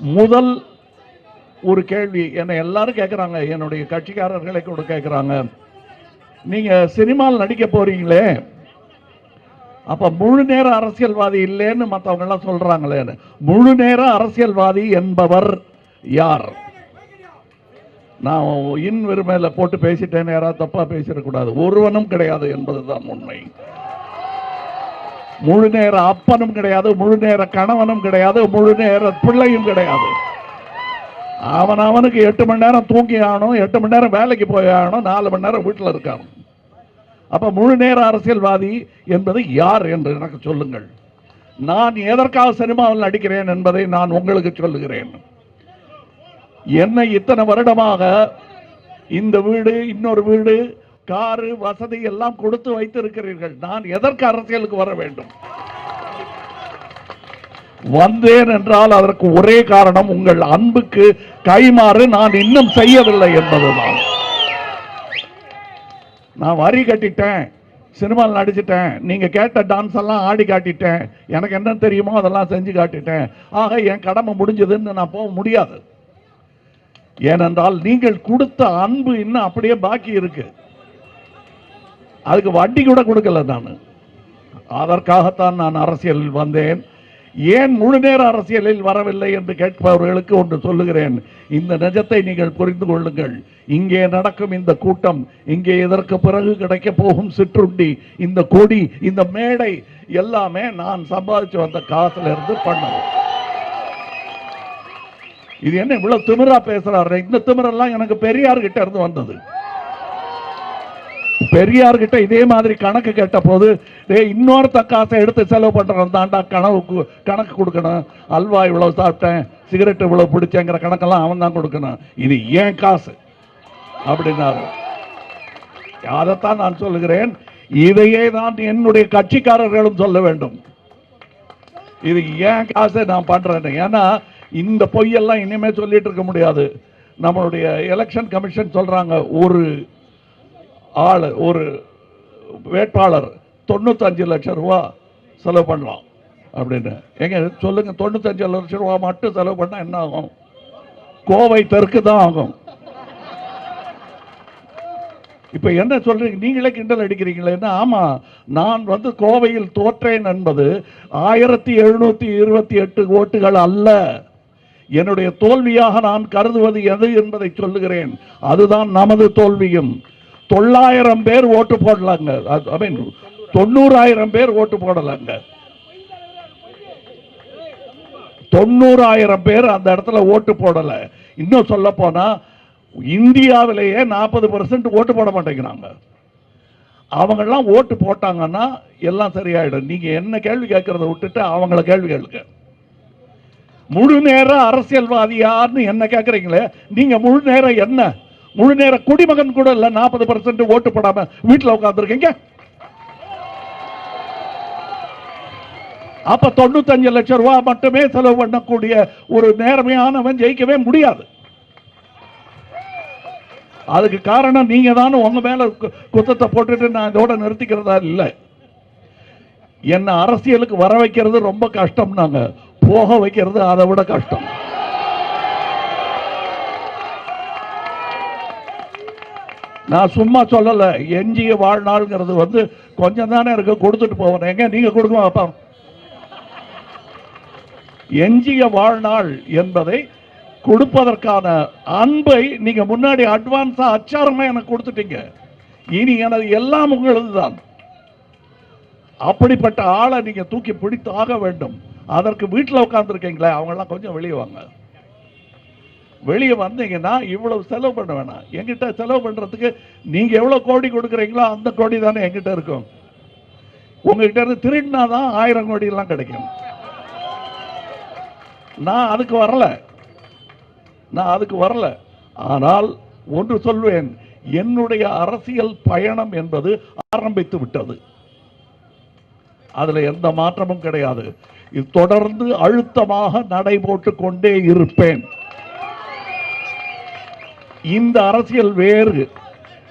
முதல் ஒரு கேள்வி என்னை எல்லாரும் கேட்குறாங்க என்னுடைய கட்சிக்காரர்களை கூட கேட்குறாங்க நீங்கள் சினிமாவில் நடிக்க போகிறீங்களே அப்போ முழு நேர அரசியல்வாதி இல்லைன்னு மற்றவங்கெல்லாம் சொல்கிறாங்களேன்னு முழு நேர அரசியல்வாதி என்பவர் யார்? நான் இன் வெறுமையில் போட்டு பேசிட்டேன் யாராவது தப்பாக பேசிடக்கூடாது. ஒருவனும் கிடையாது என்பதுதான் உண்மை. முழு நேர அப்பனும் கிடையாது முழு நேர கணவனும் கிடையாது முழு நேர பிள்ளையும் கிடையாது. அவன் அவனுக்கு எட்டு மணி நேரம் தூங்கி ஆகணும் எட்டு மணி நேரம் வேலைக்கு போய் ஆகணும் நாலு மணி நேரம் வீட்டில் இருக்கான் அப்ப முழு நேர அரசியல்வாதி என்பது யார் என்று எனக்கு சொல்லுங்கள். நான் எதற்காக சினிமாவில் நடிக்கிறேன் என்பதை நான் உங்களுக்கு சொல்லுகிறேன். என்னை இத்தனை வருடமாக இந்த வீடு இன்னொரு வீடு காரு வசதி எல்லாம் கொடுத்து வைத்திருக்கிறீர்கள். நான் எதற்கு அரசியலுக்கு வர வேண்டும்? வந்தேன் என்றால் அதற்கு ஒரே காரணம் உங்கள் அன்புக்கு கைமாறு நான் இன்னும் செய்யவில்லை என்பதுதான். நான் வரி கட்டிட்டேன் சினிமாவில் நடிச்சிட்டேன் நீங்க கேட்ட டான்ஸ் எல்லாம் ஆடி காட்டிட்டேன் எனக்கு என்ன தெரியுமோ அதெல்லாம் செஞ்சு காட்டிட்டேன். ஆக என் கடமை முடிஞ்சதுன்னு நான் போக முடியாது. ஏனென்றால் நீங்கள் கொடுத்த அன்பு இன்னும் அப்படியே பாக்கி இருக்கு. அதுக்கு வட்டி கூட கொடுக்கல நான். அதற்காகத்தான் நான் அரசியலில் வந்தேன். ஏன் முழு நேர அரசியலில் வரவில்லை என்று கேட்பவர்களுக்கு ஒன்று சொல்லுகிறேன். இந்த நிஜத்தை நீங்கள் புரிந்து கொள்ளுங்கள். இங்கே நடக்கும் இந்த கூட்டம் இங்கே இதற்கு பிறகு கிடைக்க போகும் சிற்றுண்டி இந்த கொடி இந்த மேடை எல்லாமே நான் சம்பாதிச்சு வந்த காசுல இருந்து பண்ணது. இது என்ன இவ்வளவு திமிரா பேசுறாரு? இந்த திமிரெல்லாம் எனக்கு பெரியார்கிட்ட இருந்து வந்தது. பெரியார் கிட்ட இதே மாதிரி கணக்கு கேட்ட போது டேய் இன்னொருத்த காசை எடுத்து செலவு பண்ணுறவன் தாண்டா கனவு கணக்கு கொடுக்கணும். அல்வா இவ்வளவு சாப்பிட்டேன் சிகரெட் இவ்வளவு பிடிச்சேங்கிற கணக்கெல்லாம் அவன் தான் கொடுக்கணும். இது ஏன் காசு? அப்படின்னாரு. அதைத்தான் நான் சொல்லுகிறேன். இதையே தான் என்னுடைய கட்சிக்காரர்களும் சொல்ல வேண்டும். இது ஏன் காசை நான் பண்றேன் ஏன்னா இந்த பொய்யெல்லாம் இனிமே சொல்லிட்டு இருக்க முடியாது. நம்மளுடைய எலெக்ஷன் கமிஷன் சொல்றாங்க ஒரு ஆள் ஒரு வேட்பாளர் தொண்ணூத்தஞ்சு லட்சம் ரூபா செலவு பண்ணலாம் அப்படின்னு. எங்க சொல்லுங்க தொண்ணூத்தஞ்சு லட்சம் ரூபா மட்டும் செலவு பண்ணா என்ன ஆகும்? கோவை தெற்கு தான் ஆகும். இப்ப என்ன சொல்றீங்க? நீங்களே கிண்டல் அடிக்கிறீங்களேன்னா ஆமா நான் வந்து கோவையில் தோற்றேன் என்பது ஆயிரத்தி எழுநூத்தி இருபத்தி எட்டு ஓட்டுகள் அல்ல. என்னுடைய தோல்வியாக நான் கருதுவது எது என்பதை சொல்லுகிறேன். அதுதான் நமது தோல்வியும். தொள்ளாயிரம் பேர் ஓட்டு போடலாங்க. ஐ மீன் தொண்ணூறாயிரம் பேர் ஓட்டு போடலாங்க. தொண்ணூறாயிரம் பேர் அந்த இடத்துல ஓட்டு போடல. இன்னும் சொல்ல போனா இந்தியாவிலேயே நாற்பது பர்சன்ட் ஓட்டு போட மாட்டேங்கிறாங்க. அவங்கெல்லாம் ஓட்டு போட்டாங்கன்னா எல்லாம் சரியாயிடும். நீங்க என்ன கேள்வி கேட்கறத விட்டுட்டு அவங்கள கேள்வி கேளுங்க. முழு நேர அரசியல்வாதியார்னு என்ன கேட்குறீங்களே? நீங்க முழு நேரம் என்ன? முழு நேர குடிமகன் கூட இல்ல நாற்பது பர்சன்ட் ஓட்டு போடாம வீட்டுல உட்காந்துருக்கீங்க அப்ப தொண்ணூத்தஞ்சு லட்சம் ரூபாய் மட்டுமே செலவு பண்ணக்கூடிய ஒரு நேர்மையானவன் ஜெயிக்கவே முடியாது. அதுக்கு காரணம் நீங்க தான் உங்க மேல கு- குத்தத்தை போட்டுட்டு நான் இதோட நிறுத்திக்கிறதா இல்லை. என்ன அரசியலுக்கு வர வைக்கிறது ரொம்ப கஷ்டம் நாங்க போக வைக்கிறது அதை விட கஷ்டம். நான் சும்மா சொல்லலை. எஞ்சிய வாழ்நாள்ங்கிறது வந்து கொஞ்சம் தானே இருக்கு கொடுத்துட்டு போவேன். எங்க? நீங்க கொடுங்க அப்பா? எஞ்சிய வாழ்நாள் என்பதை கொடுப்பதற்கான அன்பை நீங்க முன்னாடி அட்வான்ஸா அச்சாரமா எனக்கு கொடுத்துட்டீங்க. இனி எனது எல்லாம் உங்களது தான் அப்படிப்பட்ட ஆளை நீங்க தூக்கி பிடித்து ஆக வேண்டும். அதற்கு வீட்டில் உட்காந்துருக்கீங்களே அவங்கெல்லாம் கொஞ்சம் வெளியே வாங்க. வெளியே வந்தீங்கன்னா இவ்வளவு செலவு பண்ண வேணாம். என்கிட்ட செலவு பண்றதுக்கு நீங்க எவ்வளவு கோடி கொடுக்குறீங்களோ அந்த கோடி தானே என்கிட்ட இருக்கும். உங்ககிட்ட இருந்து திருடினா தான் ஆயிரம் கோடி எல்லாம் கிடைக்கும். நான் அதுக்கு வரல. நான் அதுக்கு வரல. ஆனால் ஒன்று சொல்வேன் என்னுடைய அரசியல் பயணம் என்பது ஆரம்பித்து விட்டது. அதுல எந்த மாற்றமும் கிடையாது. இது தொடர்ந்து அழுத்தமாக நடைபோட்டு கொண்டே இருப்பேன். இந்த அரசியல் வேறு.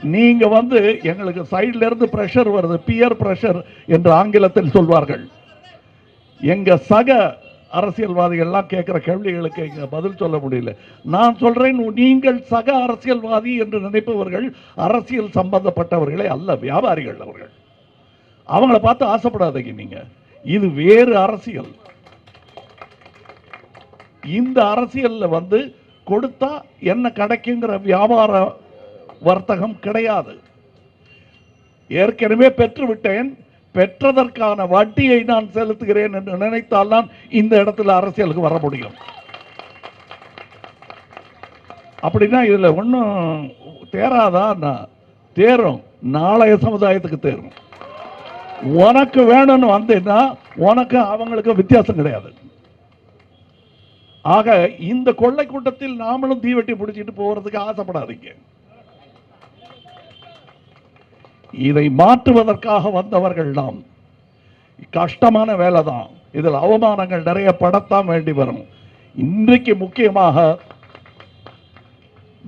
நீங்க வந்து எங்களுக்கு சைட்ல இருந்து பிரஷர் வருது பியர் பிரஷர் என்று ஆங்கிலத்தில் சொல்வார்கள். எங்க சக அரசியல்வாதிகள்லாம் கேட்குற கேள்விகளுக்கு இங்கே பதில் சொல்ல முடியல. நான் சொல்றேன் நீங்கள் சக அரசியல்வாதி என்று நினைப்பவர்கள் அரசியல் சம்பந்தப்பட்டவர்களே அல்ல வியாபாரிகள் அவர்கள். அவங்கள பார்த்து ஆசைப்படாதீங்க நீங்க. இது வேறு அரசியல். இந்த அரசியலில் வந்து கொடுத்தா என்ன கிடைக்குங்கிற வியாபார வர்த்தகம் கிடையாது. ஏற்கனவே பெற்றுவிட்டேன். பெற்றதற்கான வட்டியை நான் செலுத்துகிறேன் என்று நினைத்தால்தான் இந்த இடத்துல அரசியலுக்கு வர முடியும். அப்படின்னா இதில் ஒன்றும் தேராதா? நான் தேரும். நாளைய சமுதாயத்துக்கு தேரும். உனக்கு வேணும்னு வந்தேன்னா உனக்கு அவங்களுக்கு வித்தியாசம் கிடையாது. ஆக இந்த கொள்ளை கூட்டத்தில் நாமளும் தீவெட்டி பிடிச்சிட்டு போகிறதுக்கு ஆசைப்படாதீங்க. இதை மாற்றுவதற்காக வந்தவர்கள் நாம். கஷ்டமான வேலை தான் இதில் அவமானங்கள் நிறைய படத்தான் வேண்டி வரும். இன்றைக்கு முக்கியமாக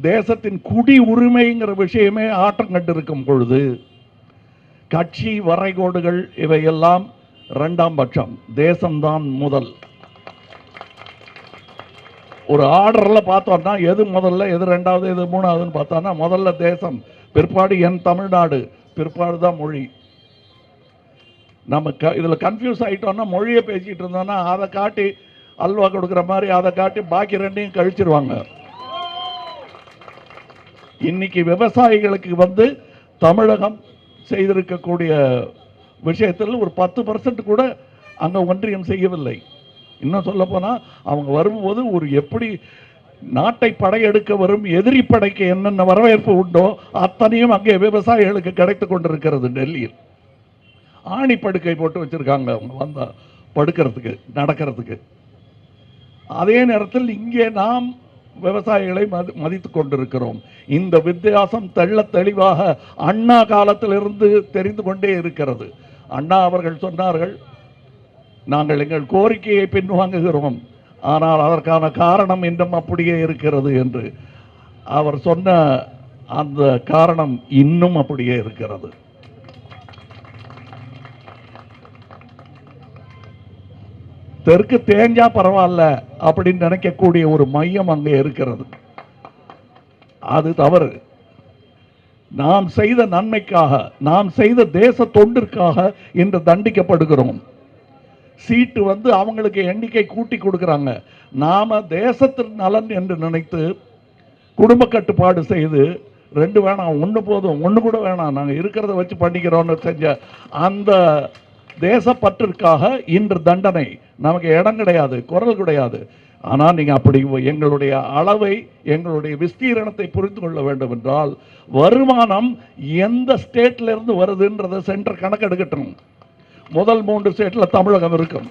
தேசத்தின் குடி உரிமைங்கிற விஷயமே ஆட்டம் கண்டிருக்கும் பொழுது கட்சி வரைகோடுகள் இவையெல்லாம் இரண்டாம் பட்சம். தேசம்தான் முதல். ஒரு ஆர்டரில் பார்த்தோம்னா எது முதல்ல எது ரெண்டாவது எது மூணாவதுன்னு பார்த்தோம்னா முதல்ல தேசம் பிற்பாடு என் தமிழ்நாடு பிற்பாடு தான் மொழி. நம்ம க இதில் கன்ஃபியூஸ் ஆகிட்டோம்னா மொழியை பேசிக்கிட்டு இருந்தோம்னா அதை காட்டி அல்வா கொடுக்குற மாதிரி அதை காட்டி பாக்கி ரெண்டையும் கழிச்சிருவாங்க. இன்னைக்கு விவசாயிகளுக்கு வந்து தமிழகம் செய்திருக்கக்கூடிய விஷயத்தில் ஒரு பத்து பர்சன்ட் கூட அங்கே ஒன்றியம் செய்யவில்லை. இன்னும் சொல்ல அவங்க வரும்போது ஒரு எப்படி நாட்டை படையெடுக்க வரும் எதிரி படைக்கு என்னென்ன வரவேற்பு உண்டோ அத்தனையும் அங்கே விவசாயிகளுக்கு கிடைத்து கொண்டிருக்கிறது டெல்லியில். ஆணி படுக்கை போட்டு வச்சுருக்காங்க அவங்க வந்தால் படுக்கிறதுக்கு நடக்கிறதுக்கு. அதே நேரத்தில் இங்கே நாம் விவசாயிகளை மதி மதித்து கொண்டிருக்கிறோம். இந்த வித்தியாசம் தெள்ள தெளிவாக அண்ணா காலத்திலிருந்து தெரிந்து கொண்டே இருக்கிறது. அண்ணா அவர்கள் சொன்னார்கள் நாங்கள் எங்கள் கோரிக்கையை பின்வாங்குகிறோம். ஆனால் அதற்கான காரணம் இன்னும் அப்படியே இருக்கிறது என்று அவர் சொன்ன அந்த காரணம் இன்னும் அப்படியே இருக்கிறது. தெற்கு தேஞ்சா பரவாயில்ல அப்படின்னு நினைக்கக்கூடிய ஒரு மையம் அங்கே இருக்கிறது. அது தவறு. நாம் செய்த நன்மைக்காக நாம் செய்த தேச தொண்டிற்காக இன்று தண்டிக்கப்படுகிறோம். சீட்டு வந்து அவங்களுக்கு எண்ணிக்கை கூட்டி கொடுக்குறாங்க. நாம் தேசத்தின் நலன் என்று நினைத்து குடும்ப கட்டுப்பாடு செய்து ரெண்டு வேணாம் ஒன்று போதும் ஒன்று கூட வேணாம் நாங்கள் இருக்கிறத வச்சு பண்ணிக்கிறோன்னு செஞ்ச அந்த தேசப்பற்றிற்காக இன்று தண்டனை. நமக்கு இடம் கிடையாது குரல் கிடையாது. ஆனால் நீங்கள் அப்படி எங்களுடைய அளவை எங்களுடைய விஸ்தீரணத்தை புரிந்து கொள்ள வேண்டும் என்றால் வருமானம் எந்த ஸ்டேட்டிலிருந்து வருதுன்றதை சென்டர் கணக்கெடுக்கட்டும். முதல் மூன்று ஸ்டேட்ல தமிழகம் இருக்கும்.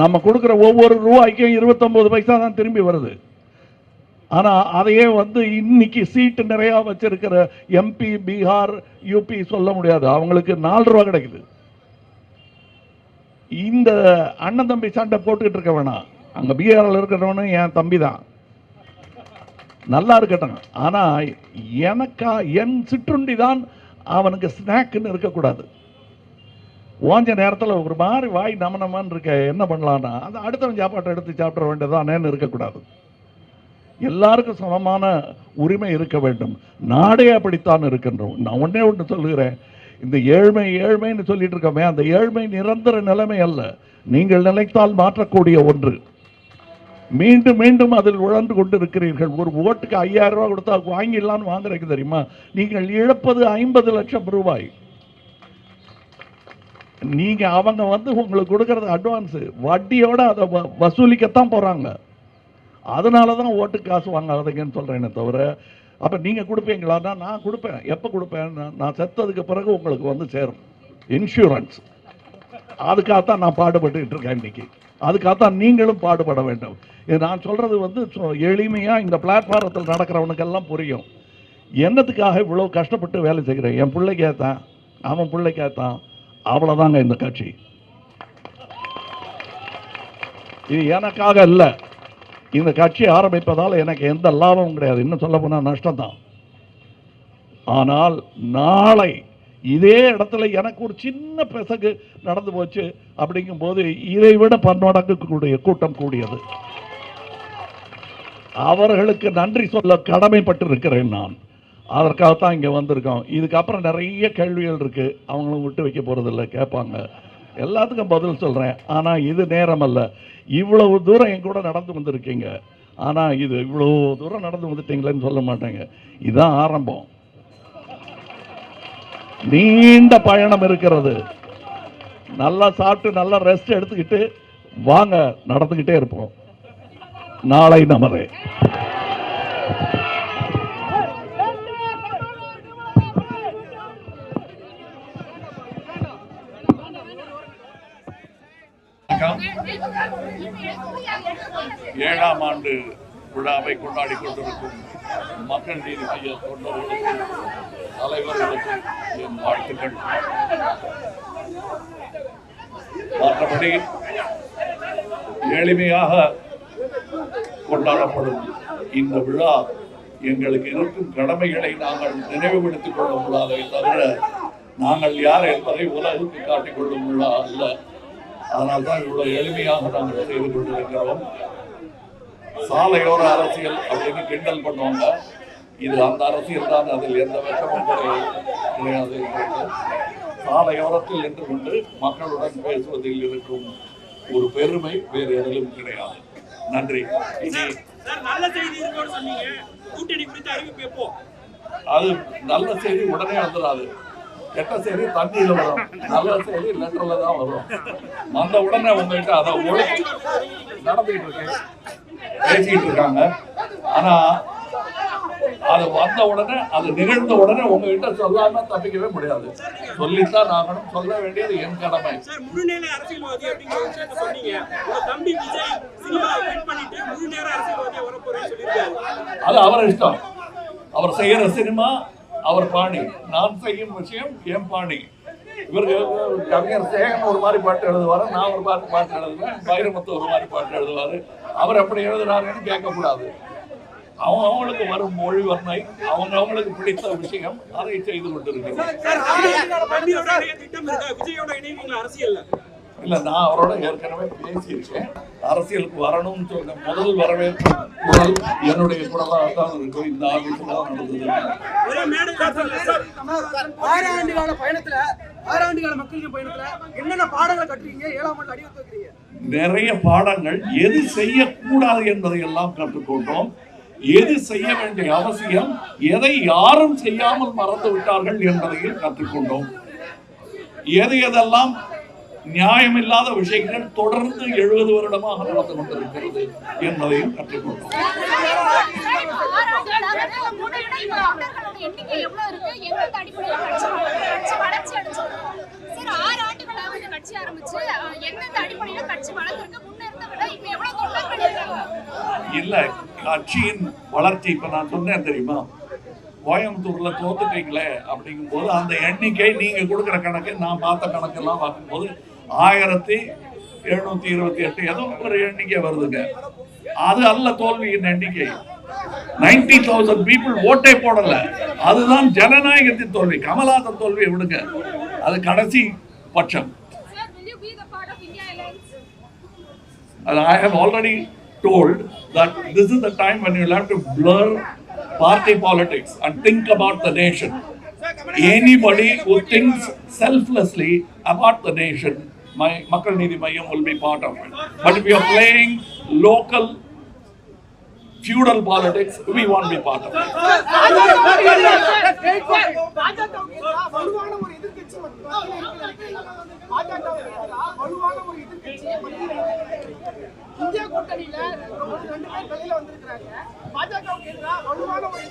நம்ம கொடுக்குற ஒவ்வொரு ரூபாய்க்கும் 29 பைசா தான் திரும்பி வருது. ஆனா அதையே வந்து இன்னைக்கு சீட்டு நிறைய வச்சிருக்கிற எம்பி பீகார் யூபி சொல்ல முடியாது. அவங்களுக்கு நாலு ரூபா கிடைக்குது. இந்த அண்ணன் தம்பி சண்டை போட்டுக்கிட்டு இருக்க வேணாம். அங்க பீகாரில் இருக்கிறவனும் என் தம்பி தான். நல்லா இருக்கட்டும். ஆனா எனக்கா என் சிற்றுண்டி தான் அவனுக்கு ஸ்நாக்குன்னு இருக்கக்கூடாது. ஓஞ்ச நேரத்தில் ஒரு மாதிரி வாய் நமனமான்னு இருக்க என்ன பண்ணலான்னா அந்த அடுத்தவன் சாப்பாட்டை எடுத்து சாப்பிட வேண்டியதானேன்னு இருக்கக்கூடாது. எல்லாருக்கும் சமமான உரிமை இருக்க வேண்டும். நாடே அப்படித்தான் இருக்கின்றோம். நான் ஒன்றே ஒன்று சொல்லுகிறேன். இந்த ஏழ்மை ஏழ்மைன்னு சொல்லிட்டு இருக்கோமே அந்த ஏழ்மை நிரந்தர நிலைமை அல்ல. நீங்கள் நினைத்தால் மாற்றக்கூடிய ஒன்று. மீண்டும் மீண்டும் அதில் உழந்து கொண்டிருக்கிறீர்கள். ஒரு ஓட்டுக்கு ஐயாயிரம் ரூபா கொடுத்தா வாங்கிடலாம்னு வாங்குறதுக்கு தெரியுமா? நீங்கள் இழப்பது ஐம்பது லட்சம் ரூபாய். நீங்க அவங்க வந்து உங்களுக்கு கொடுக்கறது அட்வான்ஸ் வட்டியோட அதை வ- வசூலிக்கத்தான் போறாங்க. அதனால தான் ஓட்டு காசு வாங்காதீங்கன்னு சொல்றேனே தவிர அப்ப நீங்க கொடுப்பீங்களான்னா நான் கொடுப்பேன். எப்ப கொடுப்பேன் நான் நான் செத்ததுக்கு பிறகு உங்களுக்கு வந்து சேரும். இன்சூரன்ஸ் அதுக்காகத்தான் நான் பாடுபட்டுக்கிட்டு இருக்கேன் இன்னைக்கு. அதுக்காகத்தான் நீங்களும் பாடுபட வேண்டும். இது நான் சொல்றது வந்து எளிமையாக எளிமையா இந்த பிளாட்ஃபாரத்தில் நடக்கிறவனுக்கெல்லாம் புரியும். என்னத்துக்காக இவ்வளவு கஷ்டப்பட்டு வேலை செய்கிறேன்? என் பிள்ளைக்கேத்தான் அவன் பிள்ளைக்கேத்தான் அவ்வளோதாங்க அவ்வளவுதாங்க இந்த கட்சி. இது எனக்காக இல்லை இந்த கட்சி ஆரம்பிப்பதால் எனக்கு எந்த லாபமும் கிடையாது. இன்னும் சொல்ல போனால் நஷ்டம்தான். ஆனால் நாளை இதே இடத்துல எனக்கு ஒரு சின்ன பிசகு நடந்து போச்சு. அப்படிங்கும்போது இதை விட பன்மடங்குடைய கூட்டம் கூடியது. அவர்களுக்கு நன்றி சொல்ல கடமைப்பட்டிருக்கிறேன் நான். அதற்காகத்தான் இங்கே வந்திருக்கோம். இதுக்கப்புறம் நிறைய கேள்விகள் இருக்கு. அவங்களும் விட்டு வைக்க போகிறதில்ல கேட்பாங்க. எல்லாத்துக்கும் பதில் சொல்றேன். ஆனால் இது நேரம் அல்ல இவ்வளவு தூரம் என் கூட நடந்து வந்திருக்கீங்க. ஆனால் இது இவ்வளோ தூரம் நடந்து வந்துட்டீங்களேன்னு சொல்ல மாட்டேங்க. இதுதான் ஆரம்பம். நீண்ட பயணம் இருக்கிறது. நல்லா சாப்பிட்டு நல்லா ரெஸ்ட் எடுத்துக்கிட்டு வாங்க நடந்துக்கிட்டே இருப்போம். நாளை நமதே. ஏழாம் ஆண்டு விழாவை கொண்டாடி கொண்டிருக்கும் மக்கள் நீதி மைய தொண்டர்களுக்கும் தலைவர்களுக்கும் என் வாழ்த்துக்கள். மற்றபடி எளிமையாக கொண்டாடப்படும் இந்த விழா எங்களுக்கு இருக்கும் கடமைகளை நாங்கள் நினைவுபடுத்திக் கொள்ளும் விழாவை தவிர நாங்கள் யார் என்பதை உலகுக்கு காட்டிக்கொள்ளும் விழா அல்ல. அதனால்தான் இவ்வளவு எளிமையாக நாங்கள் செய்து கொண்டிருக்கிறோம். சாலையோர அரசியல் அப்படின்னு கிண்டல் பண்ணுவாங்க. இது அந்த அரசியல் தான் அதில் எந்த வெட்டமும் கிடையாது. சாலையோரத்தில் நின்று கொண்டு மக்களுடன் பேசுவதில் இருக்கும் ஒரு பெருமை வேறு எதிலும் கிடையாது. நன்றி. அது நல்ல செய்தி உடனே வந்துடாது. கெட்ட செய்தி தண்ணியில வரும். நல்ல செய்தி லெட்டர்ல தான் வரும். வந்த உடனே உங்ககிட்ட அதை ஒளி நடந்துகிட்டு இருக்கு பேசிட்டு இருக்காங்க ஆனா அது வந்த உடனே அது நிகழ்ந்த உடனே உங்ககிட்ட சொல்லாம தப்பிக்கவே முடியாது. சொல்லித்தான் ஆகணும் சொல்ல வேண்டியது என் கடமை. அது அவர் இஷ்டம். அவர் செய்யற சினிமா அவர் பாணி. நான் செய்யும் விஷயம் என் பாணி. இவருக்கு கவிஞர் சேகன் ஒரு மாதிரி பாட்டு எழுதுவாரு நான் ஒரு பாட்டு பாட்டு எழுதுவேன் வைரமுத்து ஒரு மாதிரி பாட்டு எழுதுவாரு அவர் எப்படி எழுதுறாருன்னு கேட்கக்கூடாது அவங்க அவங்களுக்கு வரும் மொழி வர்ணை அவங்க அவங்களுக்கு பிடித்த விஷயம் அதை செய்து அரசியல்ல இல்ல நான் அவரோட ஏற்கனவே பேசியிருக்கேன் அரசியலுக்கு வரணும்னு சொன்ன முதல் வரவேற்பு குரல் என்னுடைய குரலாக தான் இருக்கும் இந்த ஆபீஸ்ல தான் நடந்தது ஒரே கால பயணத்துல மக்களின் பயணத்துல என்னென்ன பாடங்களை கட்டுறீங்க ஏழாம் ஆண்டு அடி வைக்கிறீங்க. நிறைய பாடங்கள் எது செய்யக்கூடாது என்பதை எல்லாம் கற்றுக்கொண்டோம். எது செய்ய வேண்டிய அவசியம் எதை யாரும் செய்யாமல் மறந்து விட்டார்கள் என்பதையும் கற்றுக்கொண்டோம். எது எதெல்லாம் நியாயமில்லாத விஷயங்கள் தொடர்ந்து எழுபது வருடமாக நடந்து கொண்டிருக்கிறது என்பதையும் கற்றுக்கொண்டோம். இல்ல கட்சியின் வளர்ச்சி இப்ப நான் சொன்னேன் தெரியுமா? கோயம்புத்தூர்ல தோத்துட்டீங்களே அப்படிங்கும்போது அந்த எண்ணிக்கை நீங்க கொடுக்குற கணக்கு நான் பார்த்த கணக்கெல்லாம் பார்க்கும்போது ஆயிரத்தி எழுநூத்தி இருபத்தி எட்டு ஏதோ ஒரு எண்ணிக்கை வருதுங்க அது அல்ல தோல்வியின் எண்ணிக்கை நைன்டி தௌசண்ட் பீப்புள் ஓட்டே போடல அதுதான் ஜனநாயகத்தின் தோல்வி கமலாசன் தோல்வியை விடுங்க அது கடைசி பட்சம் Sir, will you be the part of India Alliance? And I have already told that this is the time when you'll have to blur party politics and think about the nation. Anybody who thinks selflessly about the nation, my Makkal Nidhi Mayam will be part of it. But if you're playing local feudal politics, we won't be part of it. India கூட்டணியில ரெண்டு பேர் வெளியில வந்திருக்கிறாங்க பாஜகவுக்கு எதிராக வலுவான ஒரு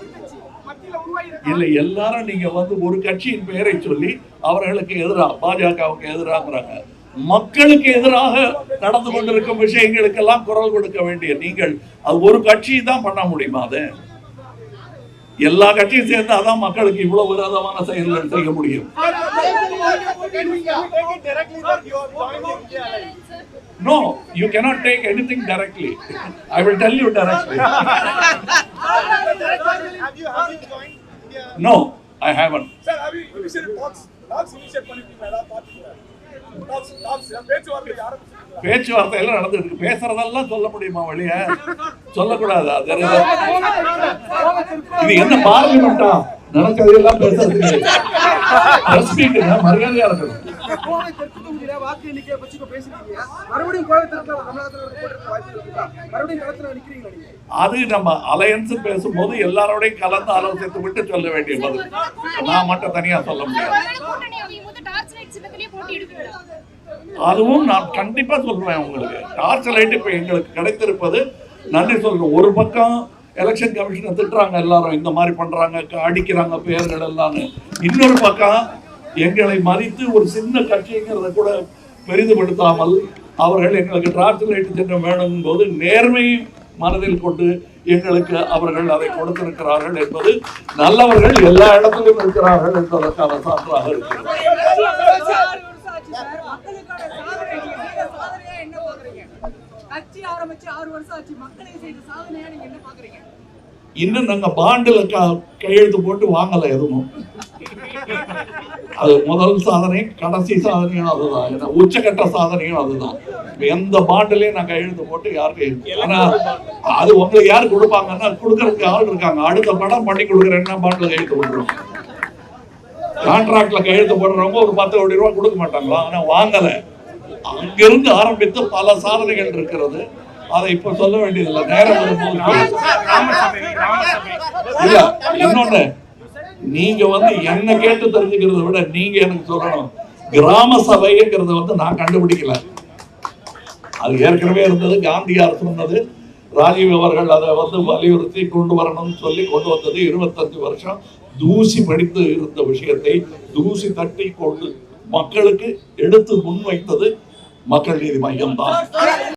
இல்லை எல்லாரும் நீங்க வந்து ஒரு கட்சியின் பெயரை சொல்லி அவர்களுக்கு எதிராக பாஜகவுக்கு எதிராகிறாங்க மக்களுக்கு எதிராக நடந்து கொண்டிருக்கும் விஷயங்களுக்கெல்லாம் குரல் கொடுக்க வேண்டிய நீங்கள் அது ஒரு கட்சி தான் பண்ண முடியுமா அது? எல்லா கட்சியும் சேர்ந்து அதான் மக்களுக்கு இவ்வளவு விரோதமான செயல்கள் செய்ய முடியும். No, you cannot take anything directly. I will tell you directly. Have you have you joined India? no i haven't. Sir, have you you said talks talks initiate பண்ணிருக்கீங்க ஏதாவது பாத்தீங்களா பேச்சுவார்த்தை எல்லாம் நடந்துட்டு பேசுறதெல்லாம் சொல்ல முடியுமா வழிய? சொல்லக்கூடாது. இது என்ன பார்லிமெண்டா? நடக்கிறதெல்லாம் பேசுறதுக்கு பிரஸ் மீட்டுங்க மரியாதையா இருக்கணும். வாக்கு எண்ணிக்கையை பேசுறீங்க மறுபடியும் தமிழகத்துல அது நம்ம அலையன்ஸ் பேசும்போது எல்லாரோடையும் கலந்து ஆலோசித்து விட்டு சொல்ல வேண்டிய பதில். நான் மட்டும் தனியா சொல்ல முடியாது ஒருவேளை கூட்டணி அமையும் போது டார்ச் லைட் சின்னத்திலேயே போட்டி எடுப்பீங்களா அதுவும் நான் கண்டிப்பா சொல்றேன் உங்களுக்கு. டார்ச் லைட் இப்ப எங்களுக்கு கிடைத்திருப்பது நன்றி சொல்றேன். ஒரு பக்கம் எலெக்ஷன் கமிஷனை திட்டுறாங்க எல்லாரும் இந்த மாதிரி பண்றாங்க அடிக்கிறாங்க பெயர்கள் எல்லாம் இன்னொரு பக்கம் எங்களை மதித்து ஒரு சின்ன கட்சிங்கிறத கூட பெரிதுபடுத்தாமல் அவர்கள் எங்களுக்கு டார்ச் லைட் சின்னம் வேணும் போது நேர்மை மனதில் கொண்டு எங்களுக்கு அவர்கள் அதை கொடுத்திருக்கிறார்கள் என்பது நல்லவர்கள் எல்லா இடத்திலும் இருக்கிறார்கள் என்பதற்கான சான்றாக இருக்கிறது மக்களுக்கான சாதனை நீங்க செய்த சாதனையா என்ன பாக்குறீங்க கட்சி ஆரம்பிச்சு ஆறு வருஷம் ஆச்சு மக்களுக்கு செய்த சாதனையா நீங்க என்ன பாக்குறீங்க? இன்னும் நாங்க பாண்டுல க- கையெழுத்து போட்டு வாங்கல எதுவும். அது முதல் சாதனையும் கடைசி சாதனையும் அதுதான். ஏன்னா உச்சகட்ட சாதனையும் அதுதான். எந்த பாண்டுலயும் நான் கையெழுத்து போட்டு யாருக்கு ஆனா அது உங்களுக்கு யாரு கொடுப்பாங்கன்னா கொடுக்கறதுக்கு ஆள் இருக்காங்க. அடுத்த படம் பண்ணி கொடுக்குறேன்னா பாண்டில் கையெழுத்து போட்டுருவோம். கான்ட்ராக்ட்ல கையெழுத்து போடுறவங்க ஒரு பத்து கோடி ரூபா கொடுக்க மாட்டாங்களா? ஆனா வாங்கல. அங்கிருந்து ஆரம்பித்து பல சாதனைகள் இருக்கிறது. அதை இப்ப சொல்ல வேண்டியதில்லை. நேரம் இல்ல இன்னொன்னு நீங்க வந்து என்ன கேட்டு தெரிஞ்சுக்கிறத விட நீங்க எனக்கு சொல்லணும். கிராம சபைங்கிறத வந்து நான் கண்டுபிடிக்கல. அது ஏற்கனவே இருந்தது காந்தியார் சொன்னது. ராஜீவ் அவர்கள் அதை வந்து வலியுறுத்தி கொண்டு வரணும்னு சொல்லி கொண்டு வந்தது இருபத்தஞ்சு வருஷம் தூசி படித்து இருந்த விஷயத்தை தூசி தட்டி கொண்டு மக்களுக்கு எடுத்து முன்வைத்தது மக்கள் நீதி மையம் தான்